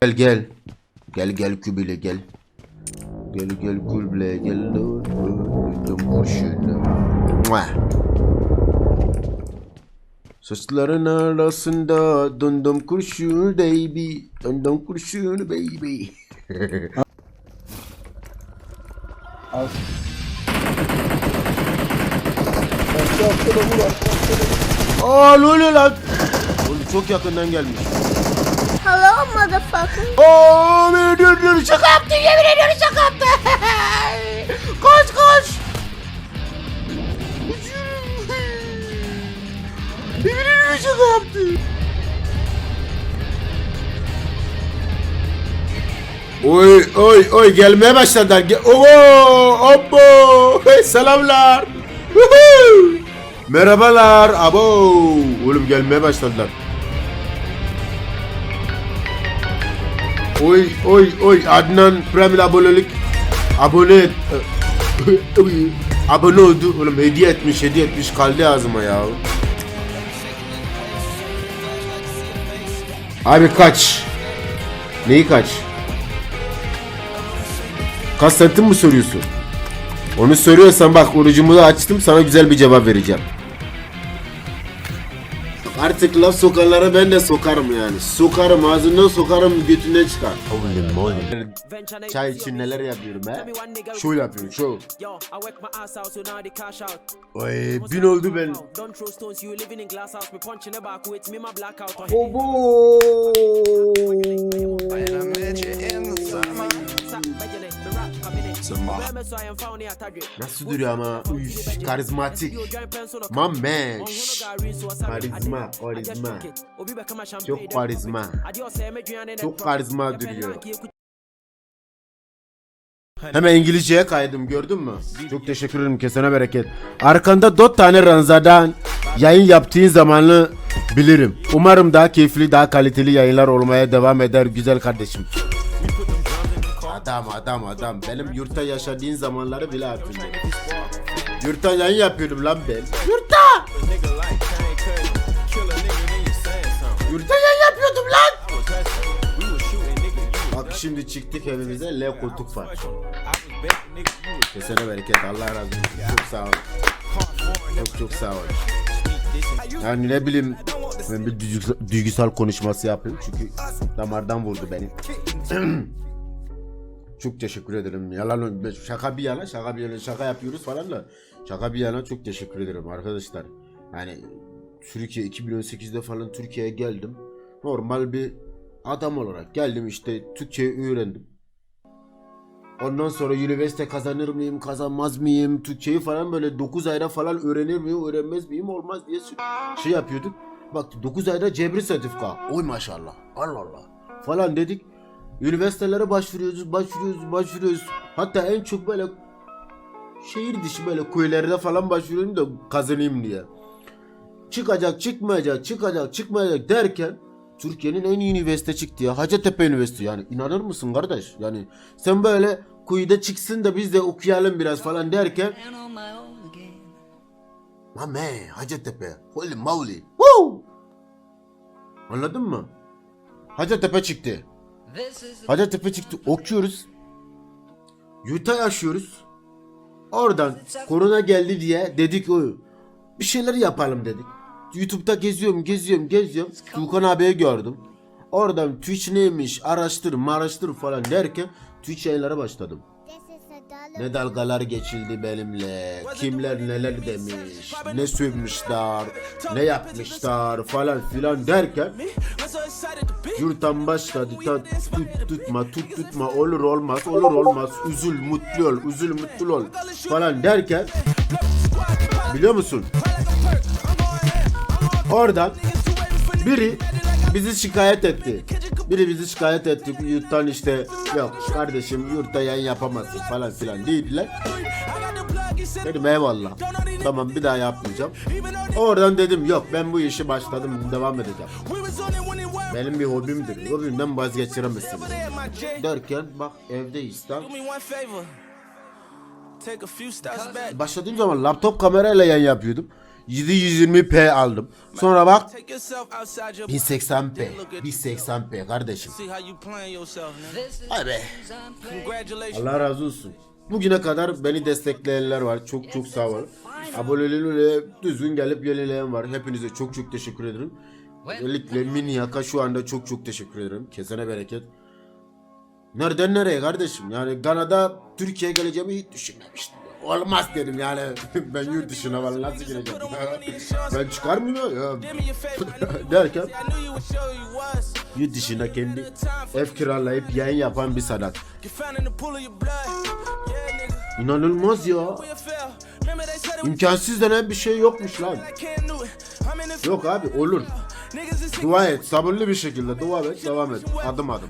Gel gel. Gel gel kübile gel. Gel gel kübile gel. Döndüm hoşuna. Saçların arasında döndüm kurşun baby. Döndüm kurşun baby. Al. Aa oluyor lan? Çok yakından gelmiş. Hello motherfucker. Aa beni döndür şaka yaptı yemin ediyorum şaka yaptı. koş koş. Yemin ediyorum şaka yaptı. Oy oy oy gelmeye başladılar. Ge Oo, abo. Hey, selamlar. Merhabalar. Abo. Oğlum gelmeye başladılar. Oy oy oy Adnan Premier abonelik abone abone oldu oğlum hediye etmiş hediye etmiş kaldı ağzıma ya. Abi kaç? Neyi kaç? Kaç santim mi soruyorsun? Onu soruyorsan bak orucumu da açtım sana güzel bir cevap vereceğim. Artık laf sokanlara ben de sokarım yani. Sokarım ağzından sokarım götünden çıkar. Çay için neler yapıyorum he? Şov yapıyorum şov. Oy bin oldu ben. Don't Obo. Nasıl duruyor ama? Üf, karizmatik. Man. Şşş. Karizma, karizma. Çok karizma. Çok karizma duruyor. Hemen İngilizceye kaydım gördün mü? Çok teşekkür ederim kesene bereket. Arkanda dört tane ranzadan yayın yaptığın zamanı bilirim. Umarım daha keyifli, daha kaliteli yayınlar olmaya devam eder güzel kardeşim. Adam adam adam benim yurtta yaşadığın zamanları bile hatırlıyorum. Yurtta yayın yapıyordum lan ben. Yurtta! Yurtta yayın yapıyordum lan! Bak şimdi çıktık evimize L koltuk var. Kesene bereket Allah razı olsun. Çok sağ ol. Çok çok sağ ol. Yani ne bileyim ben bir duygusal konuşması yapayım çünkü damardan vurdu beni. çok teşekkür ederim. Yalan şaka bir yana şaka bir yana şaka yapıyoruz falan da şaka bir yana çok teşekkür ederim arkadaşlar. Yani Türkiye 2018'de falan Türkiye'ye geldim. Normal bir adam olarak geldim işte Türkçeyi öğrendim. Ondan sonra üniversite kazanır mıyım, kazanmaz mıyım, Türkçeyi falan böyle 9 ayda falan öğrenir miyim, öğrenmez miyim, olmaz diye şey yapıyorduk. Bak 9 ayda cebri sertifika. Oy maşallah. Allah Allah. Falan dedik. Üniversitelere başvuruyoruz, başvuruyoruz, başvuruyoruz. Hatta en çok böyle şehir dışı böyle köylerde falan başvuruyorum da kazanayım diye. Çıkacak, çıkmayacak, çıkacak, çıkmayacak derken Türkiye'nin en iyi üniversite çıktı ya. Hacettepe Üniversitesi yani inanır mısın kardeş? Yani sen böyle kuyuda çıksın da biz de okuyalım biraz falan derken Mame Hacettepe Holy moly Woo! Anladın mı? Hacettepe çıktı. Hacettepe çıktı okuyoruz. Yurtta yaşıyoruz. Oradan korona geldi diye dedik o bir şeyler yapalım dedik. YouTube'da geziyorum, geziyorum, geziyorum. Tuğkan abiye gördüm. Oradan Twitch neymiş, araştır, araştır falan derken Twitch yayınlara başladım. Ne dalgalar geçildi benimle, kimler neler demiş, ne sövmüşler, ne yapmışlar falan filan derken yurttan başladı ta, tut tutma tut tutma olur olmaz olur olmaz üzül mutlu ol üzül mutlu ol falan derken biliyor musun? Oradan biri bizi şikayet etti. Biri bizi şikayet etti. Yurttan işte yok kardeşim yurtta yayın yapamazsın falan filan dediler. Dedim eyvallah. Tamam bir daha yapmayacağım. Oradan dedim yok ben bu işi başladım devam edeceğim. Benim bir hobimdir. Hobimden vazgeçiremezsin. Derken bak evdeyiz tam. Başladığım zaman laptop kamerayla yayın yapıyordum. 720p aldım. Sonra bak Take yourself outside your 1080p. 1080p kardeşim. Congratulations. Allah razı olsun. Bugüne kadar beni destekleyenler var. Çok çok sağ olun. Aboneliğiyle düzgün gelip yenileyen var. Hepinize çok çok teşekkür ederim. Özellikle Minyaka şu anda çok çok teşekkür ederim. Kesene bereket. Nereden nereye kardeşim? Yani Kanada Türkiye'ye geleceğimi hiç düşünmemiştim. Olmaz dedim yani. ben yurt dışına falan nasıl gireceğim? ben çıkar mıyım ya? Derken yurt dışında kendi ev kiralayıp yayın yapan bir nigga. İnanılmaz ya. İmkansız denen bir şey yokmuş lan. Yok abi olur. Dua et. Sabırlı bir şekilde dua et. Devam et. Adım adım.